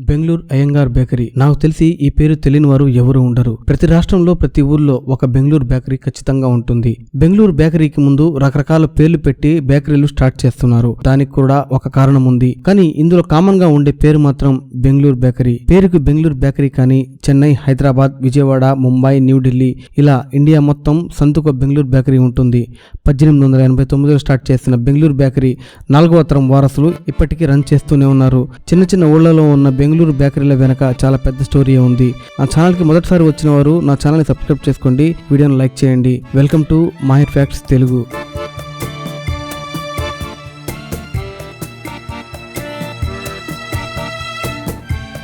Bengaluru Iyengar bakery. నాకు తెలిసి ఈ పేరు తెలియని వారు ఎవరు ఉండరు. ప్రతి రాష్ట్రంలో ప్రతి ఊర్లో ఒక బెంగళూరు బేకరీ ఖచ్చితంగా ఉంటుంది. బెంగళూరు బేకరీకి ముందు రకరకాల పేర్లు పెట్టి బేకరీలు స్టార్ట్ చేస్తున్నారు. దానికి కూడా ఒక కారణం ఉంది. కానీ ఇందులో కామన్గా ఉండే పేరు మాత్రం బెంగళూరు బేకరీ. పేరుకు బెంగళూరు బేకరీ కానీ చెన్నై హైదరాబాద్ విజయవాడ ముంబై న్యూఢిల్లీ ఇలా ఇండియా మొత్తం సంతుక బెంగళూరు బేకరీ ఉంటుంది. పద్దెనిమిది వందల ఎనభై తొమ్మిదిలో స్టార్ట్ చేసిన బెంగళూరు బేకరీ నాలుగవ తరం వారసులు ఇప్పటికీ రన్ చేస్తూనే ఉన్నారు. చిన్న చిన్న ఊళ్ళలో ఉన్న బెంగళూరు బేకరీల వెనక చాలా పెద్ద స్టోరీ ఉంది. నా ఛానల్కి మొదటిసారి వచ్చిన వారు నా ఛానల్ని సబ్స్క్రైబ్ చేసుకోండి వీడియోని లైక్ చేయండి. Welcome to Mahir facts Telugu.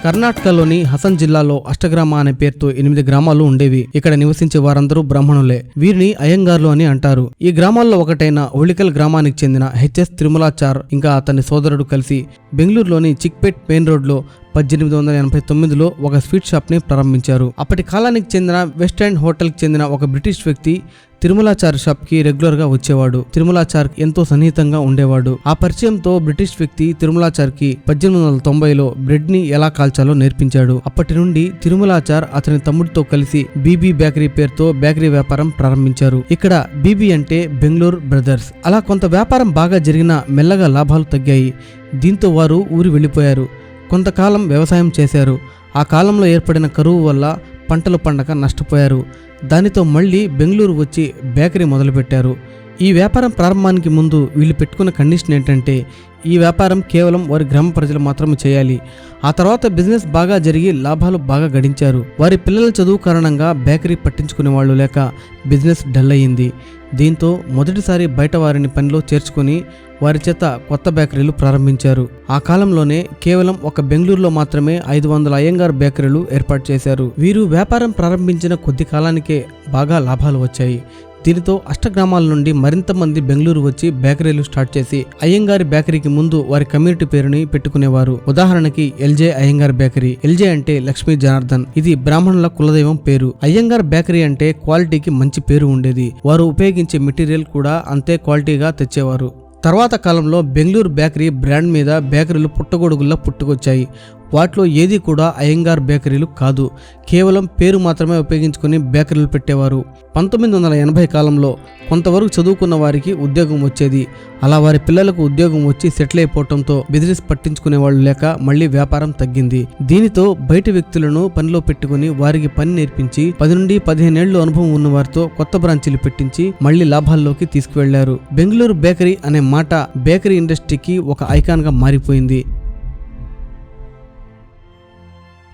కర్ణాటకలోని హసన్ జిల్లాలో అష్టగ్రామ అనే పేరుతో ఎనిమిది గ్రామాలు ఉండేవి. ఇక్కడ నివసించే వారందరూ బ్రాహ్మణులే. వీరిని అయ్యంగార్లు అని అంటారు. ఈ గ్రామాల్లో ఒకటైన ఒళికల్ గ్రామానికి చెందిన హెచ్ఎస్ తిరుమలాచార్ ఇంకా అతని సోదరుడు కలిసి బెంగళూరులోని చిక్పేట్ మెయిన్ రోడ్లో పద్దెనిమిది వందల ఎనభై తొమ్మిదిలో ఒక స్వీట్ షాప్ని ప్రారంభించారు. అప్పటి కాలానికి చెందిన వెస్ట్ ఎండ్ హోటల్కి చెందిన ఒక బ్రిటిష్ వ్యక్తి తిరుమలాచార్ షాప్కి రెగ్యులర్గా వచ్చేవాడు. తిరుమలాచార్ ఎంతో సన్నిహితంగా ఉండేవాడు. ఆ పరిచయంతో బ్రిటిష్ వ్యక్తి తిరుమలాచార్కి పద్దెనిమిది వందల తొంభైలో బ్రెడ్ని ఎలా కాల్చాలో నేర్పించాడు. అప్పటి నుండి తిరుమలాచార్ అతని తమ్ముడితో కలిసి బీబీ బేకరీ పేరుతో బేకరీ వ్యాపారం ప్రారంభించారు. ఇక్కడ బీబీ అంటే బెంగళూరు బ్రదర్స్. అలా కొంత వ్యాపారం బాగా జరిగినా మెల్లగా లాభాలు తగ్గాయి. దీంతో వారు ఊరి వెళ్ళిపోయారు. కొంతకాలం వ్యవసాయం చేశారు. ఆ కాలంలో ఏర్పడిన కరువు వల్ల పంటలు పండక నష్టపోయారు. దానితో మళ్ళీ బెంగళూరు వచ్చి బేకరీ మొదలుపెట్టారు. ఈ వ్యాపారం ప్రారంభానికి ముందు వీళ్ళు పెట్టుకున్న కండిషన్ ఏంటంటే ఈ వ్యాపారం కేవలం వారి గ్రామ ప్రజలు మాత్రమే చేయాలి. ఆ తర్వాత బిజినెస్ బాగా జరిగి లాభాలు బాగా గడించారు. వారి పిల్లల చదువు కారణంగా బేకరీ పట్టించుకునే వాళ్ళు లేక బిజినెస్ డల్ అయ్యింది. దీంతో మొదటిసారి బయట వారిని పనిలో చేర్చుకొని వారి చేత కొత్త బేకరీలు ప్రారంభించారు. ఆ కాలంలోనే కేవలం ఒక బెంగళూరులో మాత్రమే ఐదు వందల అయ్యంగార్ బేకరీలు ఏర్పాటు చేశారు. వీరు వ్యాపారం ప్రారంభించిన కొద్ది కాలానికే బాగా లాభాలు వచ్చాయి. దీనితో అష్టగ్రామాల నుండి మరింత మంది బెంగళూరు వచ్చి బేకరీలు స్టార్ట్ చేసి అయ్యంగారి బేకరీకి ముందు వారి కమ్యూనిటీ పేరుని పెట్టుకునేవారు. ఉదాహరణకి ఎల్జే అయ్యంగార్ బేకరీ. ఎల్జే అంటే లక్ష్మీ జనార్దన్. ఇది బ్రాహ్మణుల కులదైవం పేరు. అయ్యంగార్ బేకరీ అంటే క్వాలిటీకి మంచి పేరు ఉండేది. వారు ఉపయోగించే మెటీరియల్ కూడా అంతే క్వాలిటీగా తెచ్చేవారు. తర్వాత కాలంలో బెంగళూరు బేకరీ బ్రాండ్ మీద బేకరీలు పుట్టగొడుగుల్లా పుట్టుకొచ్చాయి. వాటిలో ఏది కూడా అయ్యంగార్ బేకరీలు కాదు. కేవలం పేరు మాత్రమే ఉపయోగించుకుని బేకరీలు పెట్టేవారు. పంతొమ్మిది వందల ఎనభై కాలంలో కొంతవరకు చదువుకున్న వారికి ఉద్యోగం వచ్చేది. అలా వారి పిల్లలకు ఉద్యోగం వచ్చి సెటిల్ అయిపోవడంతో బిజినెస్ పట్టించుకునే వాళ్ళు లేక మళ్ళీ వ్యాపారం తగ్గింది. దీనితో బయట వ్యక్తులను పనిలో పెట్టుకుని వారికి పని నేర్పించి పది నుండి పదిహేనేళ్ళు అనుభవం ఉన్న వారితో కొత్త బ్రాంచీలు పెట్టించి మళ్ళీ లాభాల్లోకి తీసుకువెళ్ళారు. బెంగళూరు బేకరీ అనే మాట బేకరీ ఇండస్ట్రీకి ఒక ఐకాన్గా మారిపోయింది.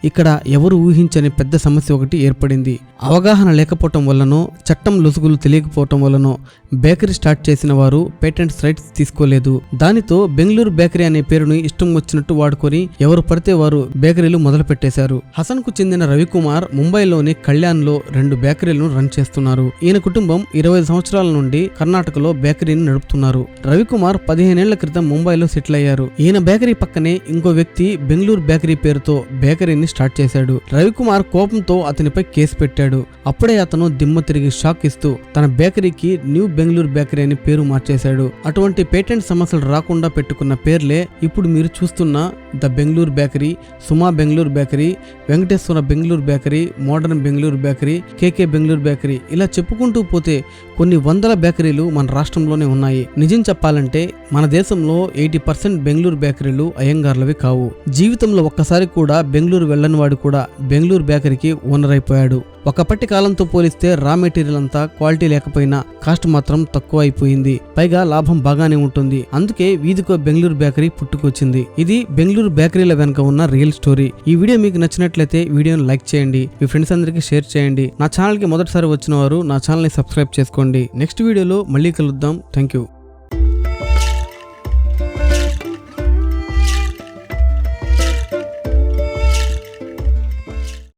ఇక్కడ ఎవరు ఊహించని పెద్ద సమస్య ఒకటి ఏర్పడింది. అవగాహన లేకపోవటం వల్లనో చట్టం లొసుగులు తెలియకపోవటం వల్లనో బేకరీ స్టార్ట్ చేసిన వారు పేటెంట్స్ రైట్స్ తీసుకోలేదు. దానితో బెంగళూరు బేకరీ అనే పేరుని ఇష్టం వచ్చినట్టు వాడుకొని ఎవరు పడితే వారు బేకరీలు మొదలు పెట్టేశారు. హసన్కు చెందిన రవికుమార్ ముంబైలోని కళ్యాణ్లో రెండు బేకరీలను రన్ చేస్తున్నారు. ఈయన కుటుంబం ఇరవై సంవత్సరాల నుండి కర్ణాటకలో బేకరీని నడుపుతున్నారు. రవికుమార్ పదిహేనేళ్ళ క్రితం ముంబైలో సెటిల్ అయ్యారు. ఈయన బేకరీ పక్కనే ఇంకో వ్యక్తి బెంగళూరు బేకరీ పేరుతో బేకరీని స్టార్ట్ చేశాడు. రవికుమార్ కోపంతో అతనిపై కేసు పెట్టాడు. అప్పుడే అతను దిమ్మ తిరిగి షాక్ ఇస్తూ తన బేకరీకి న్యూ బెంగళూరు బేకరీ అని పేరు మార్చేశాడు. అటువంటి పేటెంట్ సమస్యలు రాకుండా పెట్టుకున్న పేర్లే ఇప్పుడు మీరు చూస్తున్న the Bengaluru bakery Suma Bengaluru bakery Venkateshwara Bengaluru bakery modern Bengaluru bakery KK Bengaluru bakery ఇలా చెప్పుకుంటూ పోతే కొన్ని వందల బేకరీలు మన రాష్ట్రంలోనే ఉన్నాయి. నిజం చెప్పాలంటే మన దేశంలో ఎయిటీ పర్సెంట్ బెంగళూరు బేకరీలు అయ్యంగార్లవి కావు. జీవితంలో ఒక్కసారి కూడా బెంగళూరు వెళ్ళని వాడు కూడా బెంగళూరు బేకరీకి ఓనర్ అయిపోయాడు. ఒకప్పటి కాలంతో పోలిస్తే రా మెటీరియల్ అంతా క్వాలిటీ లేకపోయినా కాస్ట్ మాత్రం తక్కువ అయిపోయింది పైగా లాభం బాగానే ఉంటుంది. అందుకే వీధికో బెంగళూరు బేకరీ పుట్టుకొచ్చింది. ఇది బెంగళూరు బేకరీల వెనుక ఉన్న రియల్ స్టోరీ. ఈ వీడియో మీకు నచ్చినట్లయితే వీడియోని లైక్ చేయండి. మీ ఫ్రెండ్స్ అందరికీ షేర్ చేయండి. నా ఛానల్కి మొదటిసారి వచ్చిన వారు నా ఛానల్ని సబ్స్క్రైబ్ చేసుకోండి. నెక్స్ట్ వీడియోలో మళ్ళీ కలుద్దాం. Thank you